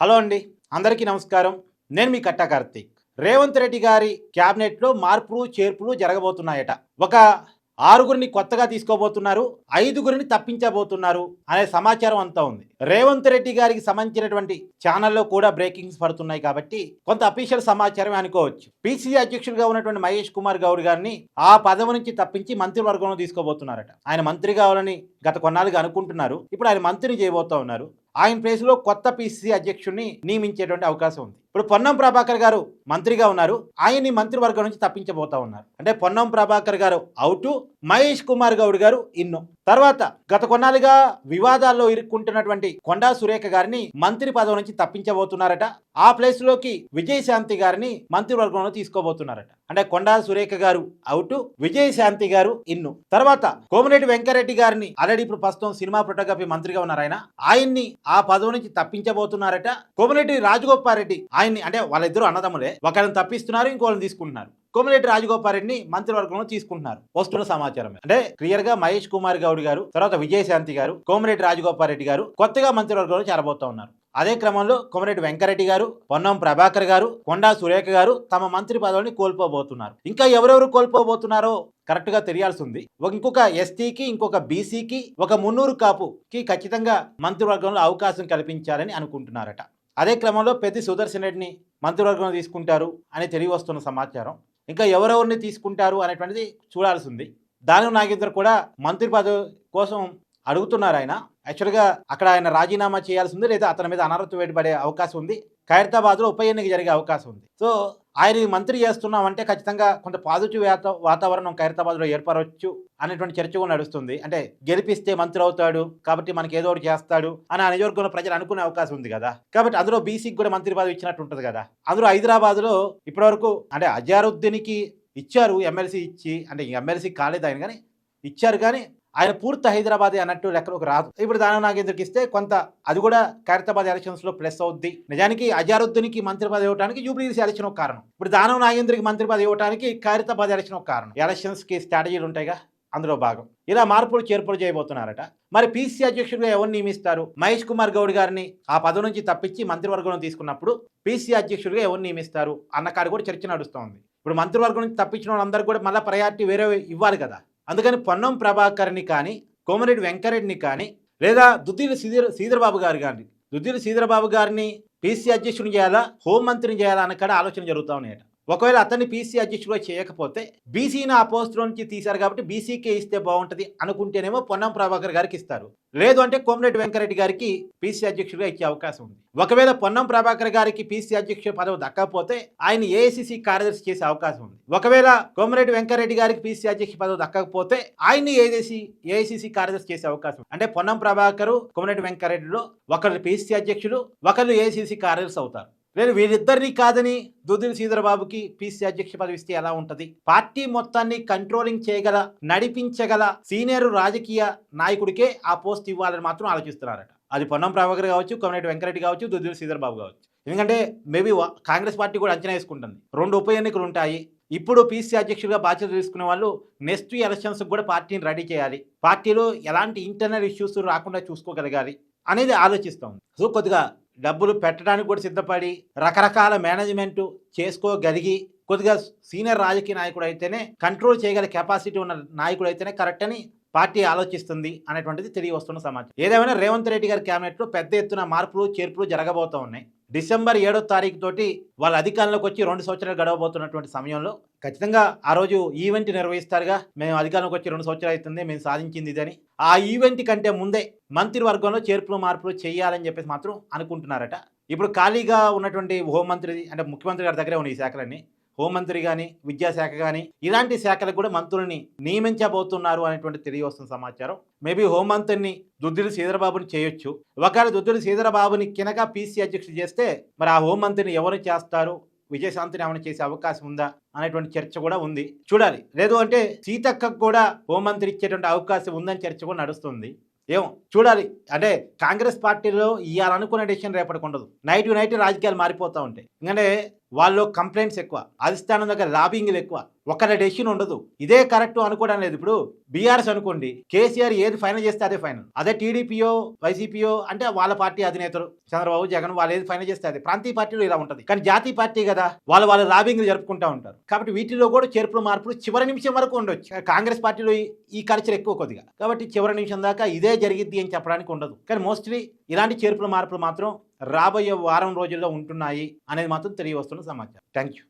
Hello అండి అందరికీ నమస్కారం. నేను మీ కట్టా కార్తీక్. రేవంత్ రెడ్డి గారి క్యాబినెట్లో మార్పులు చేర్పులు జరగబోతున్నాయట. ఒక ఆరుగురిని కొత్తగా తీసుకోబోతున్నారు ఐదుగురిని తప్పించబోతున్నారు అనే సమాచారం అంతా ఉంది. రేవంత్ రెడ్డి గారికి సంబంధించినటువంటి ఛానల్లో కూడా బ్రేకింగ్స్ పడుతున్నాయి కాబట్టి కొంత అఫీషియల్ సమాచారం అనుకోవచ్చు. పిసిసి అధ్యక్షుడిగా ఉన్నటువంటి మహేష్ కుమార్ గౌడ్ గారిని ఆ పదవి నుంచి తప్పించి మంత్రివర్గంలో తీసుకోబోతున్నారట. ఆయన మంత్రి కావాలని గత కొన్నాళ్ళుగా అనుకుంటున్నారు. ఇప్పుడు ఆయన మంత్రిని చేయబోతా ఉన్నారు. ఆయన ప్లేస్లో కొత్త పిసిసి అధ్యక్షుడిని నియమించేటువంటి అవకాశం ఉంది. ఇప్పుడు పొన్నం ప్రభాకర్ గారు మంత్రిగా ఉన్నారు. ఆయన్ని మంత్రివర్గం నుంచి తప్పించబోతా ఉన్నారు. అంటే పొన్నం ప్రభాకర్ గారు అవుటు మహేష్ కుమార్ గౌడ్ గారు ఇన్ను. తర్వాత గత కొన్నాళ్ళుగా వివాదాల్లో ఇరుక్కుంటున్నటువంటి కొండా సురేఖ గారిని మంత్రి పదవి నుంచి తప్పించబోతున్నారట. ఆ ప్లేస్లోకి విజయశాంతి గారిని మంత్రివర్గంలో తీసుకోబోతున్నారట. అంటే కొండా సురేఖ గారు అవుట్ విజయశాంతి గారు ఇన్ను. తర్వాత కోమిరెడ్డి వెంకరెడ్డి గారిని ఆల్రెడీ ఇప్పుడు ప్రస్తుతం సినిమా ఫోటోగ్రఫీ మంత్రిగా ఉన్నారు ఆయన. ఆయన్ని ఆ పదవి నుంచి తప్పించబోతున్నారట. కోమిరెడ్డి రాజగోపాల్ రెడ్డి ఆయన్ని అంటే వాళ్ళిద్దరూ అన్నదమ్ములే. ఒకరిని తప్పిస్తున్నారు ఇంకోళ్ళని తీసుకుంటున్నారు. కోమిరెడ్డి రాజగోపాల్ రెడ్డిని మంత్రివర్గంలో తీసుకుంటున్నారు. వస్తున్న సమాచారం అంటే క్లియర్గా మహేష్ కుమార్ గౌడ్ గారు తర్వాత విజయశాంతి గారు కోమిరెడ్డి రాజగోపాల్ రెడ్డి గారు కొత్తగా మంత్రివర్గంలో చేరబోతా ఉన్నారు. అదే క్రమంలో కోమరెడ్డి వెంకరెడ్డి గారు పొన్నం ప్రభాకర్ గారు కొండా సురేఖ గారు తమ మంత్రి పదవిని కోల్పోబోతున్నారు. ఇంకా ఎవరెవరు కోల్పోబోతున్నారో కరెక్ట్గా తెలియాల్సి ఉంది ఒక ఇంకొక ఎస్టీకి ఇంకొక బీసీకి ఒక మున్నూరు కాపుకి ఖచ్చితంగా మంత్రివర్గంలో అవకాశం కల్పించాలని అనుకుంటున్నారట. అదే క్రమంలో పెద్ది సుదర్శన్ రెడ్డిని మంత్రివర్గంలో తీసుకుంటారు అని తెలియవస్తున్న సమాచారం. ఇంకా ఎవరెవరిని తీసుకుంటారు అనేటువంటిది చూడాల్సి ఉంది. దాని నాగేంద్ర కూడా మంత్రి పదవి కోసం అడుగుతున్నారు ఆయన. యాక్చువల్గా అక్కడ ఆయన రాజీనామా చేయాల్సి ఉంది లేదా అతని మీద అనర్హత వేటుపడే అవకాశం ఉంది. ఖైరతాబాద్లో ఉప ఎన్నిక జరిగే అవకాశం ఉంది. సో ఆయన మంత్రి చేస్తున్నామంటే ఖచ్చితంగా కొంత పాజిటివ్ వాతావరణం ఖైరతాబాద్లో ఏర్పడవచ్చు అనేటువంటి చర్చ కూడా నడుస్తుంది. అంటే గెలిపిస్తే మంత్రి అవుతాడు కాబట్టి మనకి ఏదో ఒకటి చేస్తాడు అని ఆ నియోజకవర్గంలో ప్రజలు అనుకునే అవకాశం ఉంది కదా. కాబట్టి అందులో బీసీకి కూడా మంత్రి పదవి ఇచ్చినట్టు ఉంటుంది కదా. అందులో హైదరాబాద్లో ఇప్పటివరకు అంటే అజారుద్దీన్కి ఇచ్చారు ఎమ్మెల్సీ ఇచ్చి అంటే ఎమ్మెల్సీ కాలేదు ఆయన కానీ ఇచ్చారు కానీ ఆయన పూర్తి హైదరాబాద్ అన్నట్టు లెక్కలోకి రాదు. ఇప్పుడు దానం నాగేంద్రకి ఇస్తే కొంత అది కూడా ఖైరతాబాద్ ఎలక్షన్స్లో ప్లస్ అవుద్ది. నిజానికి అజారుద్దీన్కి మంత్రి పదవి ఇవ్వడానికి జూబ్లీస్ ఎలక్షన్ ఒక కారణం. ఇప్పుడు దానం నాగేంద్రకి మంత్రి పదవి ఇవ్వడానికి ఖైరతాబాద్ ఎలక్షన్ ఒక కారణం. ఎలక్షన్స్కి స్ట్రాటజీలు ఉంటాయిగా? అందులో భాగం. ఇలా మార్పులు చేర్పులు చేయబోతున్నారట. మరి పీసీ అధ్యక్షుడిగా ఎవరు నియమిస్తారు? మహేష్ కుమార్ గౌడ్ గారిని ఆ పదవి నుంచి తప్పించి మంత్రివర్గంలో తీసుకున్నప్పుడు పీసీ అధ్యక్షుడిగా ఎవరు నియమిస్తారు? అన్న కాడ కూడా చర్చ నడుస్తోంది. ఇప్పుడు మంత్రివర్గం నుంచి తప్పించిన వాళ్ళందరూ కూడా మళ్ళీ ప్రయారిటీ వేరే ఇవ్వాలి కదా? అందుకని పొన్నం ప్రభాకర్ని కానీ కోమరెడ్డి వెంకరెడ్డిని కానీ లేదా దుద్దిల శ్రీధర్ శ్రీధరబాబు గారు కానీ దుద్దిల శ్రీధరబాబు గారిని పీసీ అధ్యక్షుని చేయాలా హోంమంత్రిని చేయాలా అన్న కాడ ఆలోచన జరుగుతూ ఉన్నాయట. ఒకవేళ అతన్ని పీసీ అధ్యక్షుడిగా చేయకపోతే బీసీని ఆ పోస్టులో నుంచి తీశారు కాబట్టి బీసీకే ఇస్తే బాగుంటుంది అనుకుంటేనేమో పొన్నం ప్రభాకర్ గారికి ఇస్తారు. లేదు అంటే కోమరెడ్డి వెంకరెడ్డి గారికి పీసీ అధ్యక్షుడిగా ఇచ్చే అవకాశం ఉంది. ఒకవేళ పొన్నం ప్రభాకర్ గారికి పీసీ అధ్యక్షుడి పదవి దక్కకపోతే ఆయన ఏఐసిసి కార్యదర్శి చేసే అవకాశం ఉంది. ఒకవేళ కోమరెడ్డి వెంకరెడ్డి గారికి పీసీ అధ్యక్ష పదవి దక్కకపోతే ఆయన్ని ఏదేసి ఏఐసిసి కార్యదర్శి చేసే అవకాశం ఉంది. అంటే పొన్నం ప్రభాకర్ కోమరెడ్డి వెంకరెడ్డిలో ఒకరు పీసీ అధ్యక్షుడు ఒకరు ఏఐసిసి కార్యదర్శి అవుతారు. లేదు వీరిద్దరిని కాదని దుద్దిల శ్రీధరబాబుకి పీసీ అధ్యక్ష పదవి ఇస్తే ఎలా ఉంటది? పార్టీ మొత్తాన్ని కంట్రోలింగ్ చేయగల నడిపించగల సీనియర్ రాజకీయ నాయకుడికే ఆ పోస్ట్ ఇవ్వాలని మాత్రం ఆలోచిస్తున్నారట. అది పొన్నం ప్రభాకర్ కావచ్చు కొమరెడ్డి వెంకరెడ్డి కావచ్చు దుద్దిల శ్రీధరబాబు కావచ్చు. ఎందుకంటే మేబీ కాంగ్రెస్ పార్టీ కూడా అంచనా వేసుకుంటుంది. రెండు ఉప ఎన్నికలు ఉంటాయి. ఇప్పుడు పీసీ అధ్యక్షుడిగా బాధ్యత తీసుకునే వాళ్ళు నెక్స్ట్ ఎలక్షన్స్ కూడా పార్టీని రెడీ చేయాలి. పార్టీలో ఎలాంటి ఇంటర్నల్ ఇష్యూస్ రాకుండా చూసుకోగలగాలి అనేది ఆలోచిస్తాం సో కొద్దిగా డబ్బులు పెట్టడానికి కూడా సిద్ధపడి రకరకాల మేనేజ్మెంట్ చేసుకోగలిగి కొద్దిగా సీనియర్ రాజకీయ నాయకుడు అయితేనే కంట్రోల్ చేయగల కెపాసిటీ ఉన్న నాయకుడు అయితేనే కరెక్ట్ అని పార్టీ ఆలోచిస్తుంది అనేటువంటిది తెలియవస్తున్న సమాచారం. ఏదేమైనా రేవంత్ రెడ్డి గారి క్యాబినెట్లో పెద్ద ఎత్తున మార్పులు చేర్పులు జరగబోతూ ఉన్నాయి. డిసెంబర్ ఏడో తారీఖు తోటి వాళ్ళ అధికారంలోకి వచ్చి రెండు సంవత్సరాలు గడవబోతున్నటువంటి సమయంలో ఖచ్చితంగా ఆ రోజు ఈవెంట్ నిర్వహిస్తారుగా. మేము అధికారంలోకి వచ్చి రెండు సంవత్సరాలు అవుతుంది. మేము సాధించింది ఇదని. ఆ ఈవెంట్ కంటే ముందే మంత్రివర్గంలో చేర్పులు మార్పులు చేయాలని చెప్పేసి మాత్రం అనుకుంటున్నారట. ఇప్పుడు ఖాళీగా ఉన్నటువంటి హోంమంత్రి అంటే ముఖ్యమంత్రి గారి దగ్గరే ఉన్నాయి ఈ శాఖలన్నీ. హోంమంత్రి కానీ విద్యాశాఖ కానీ ఇలాంటి శాఖలకు కూడా మంత్రుల్ని నియమించబోతున్నారు అనేటువంటి తెలియవస్తున్న సమాచారం. మేబీ హోంమంత్రిని దుద్దిడి శ్రీధరబాబుని చేయొచ్చు. ఒకవేళ దుద్దిడి శ్రీధరబాబుని కినక పీసీ అధ్యక్షుడు చేస్తే మరి ఆ హోంమంత్రిని ఎవరు చేస్తారు? విజయశాంతిని ఏమైనా చేసే అవకాశం ఉందా? అనేటువంటి చర్చ కూడా ఉంది. చూడాలి. లేదు అంటే సీతక్కకు కూడా హోంమంత్రి ఇచ్చేటువంటి అవకాశం ఉందని చర్చ కూడా నడుస్తుంది. ఏమో చూడాలి. అంటే కాంగ్రెస్ పార్టీలో ఇవ్వాలనుకునే అనుకునే డెసిషన్ రేపటికి ఉండదు. నైట్ నైట్ రాజకీయాలు మారిపోతూ ఉంటాయి. ఎందుకంటే వాళ్ళు కంప్లైంట్స్ ఎక్కువ అధిష్టానం దగ్గర లాబింగ్లు ఎక్కువ. ఒకరి డెసిషన్ ఉండదు. ఇదే కరెక్ట్ అనుకోవడం లేదు. ఇప్పుడు బీఆర్ఎస్ అనుకోండి కేసీఆర్ ఏది ఫైనల్ చేస్తే అదే ఫైనల్ అదే టీడీపీయో వైసీపీయో అంటే వాళ్ళ పార్టీ అధినేతలు చంద్రబాబు జగన్ వాళ్ళు ఏది ఫైనల్ చేస్తే అదే. ప్రాంతీయ పార్టీలు ఇలా ఉంటుంది. కానీ జాతీయ పార్టీ కదా వాళ్ళు వాళ్ళ లాబింగ్ జరుపుకుంటూ ఉంటారు. కాబట్టి వీటిలో కూడా చేర్పులు మార్పులు చివరి నిమిషం వరకు ఉండొచ్చు. కాంగ్రెస్ పార్టీలో ఈ- ఈ కల్చర్ ఎక్కువ కొద్దిగా. కాబట్టి చివరి నిమిషం దాకా ఇదే జరిగిద్ది అని చెప్పడానికి ఉండదు. కానీ మోస్ట్లీ ఇలాంటి చేర్పుల మార్పులు మాత్రం రాబోయే వారం రోజుల్లో ఉంటున్నాయి అనేది మాత్రం తెలియవస్తున్న సమాచారం. Thank you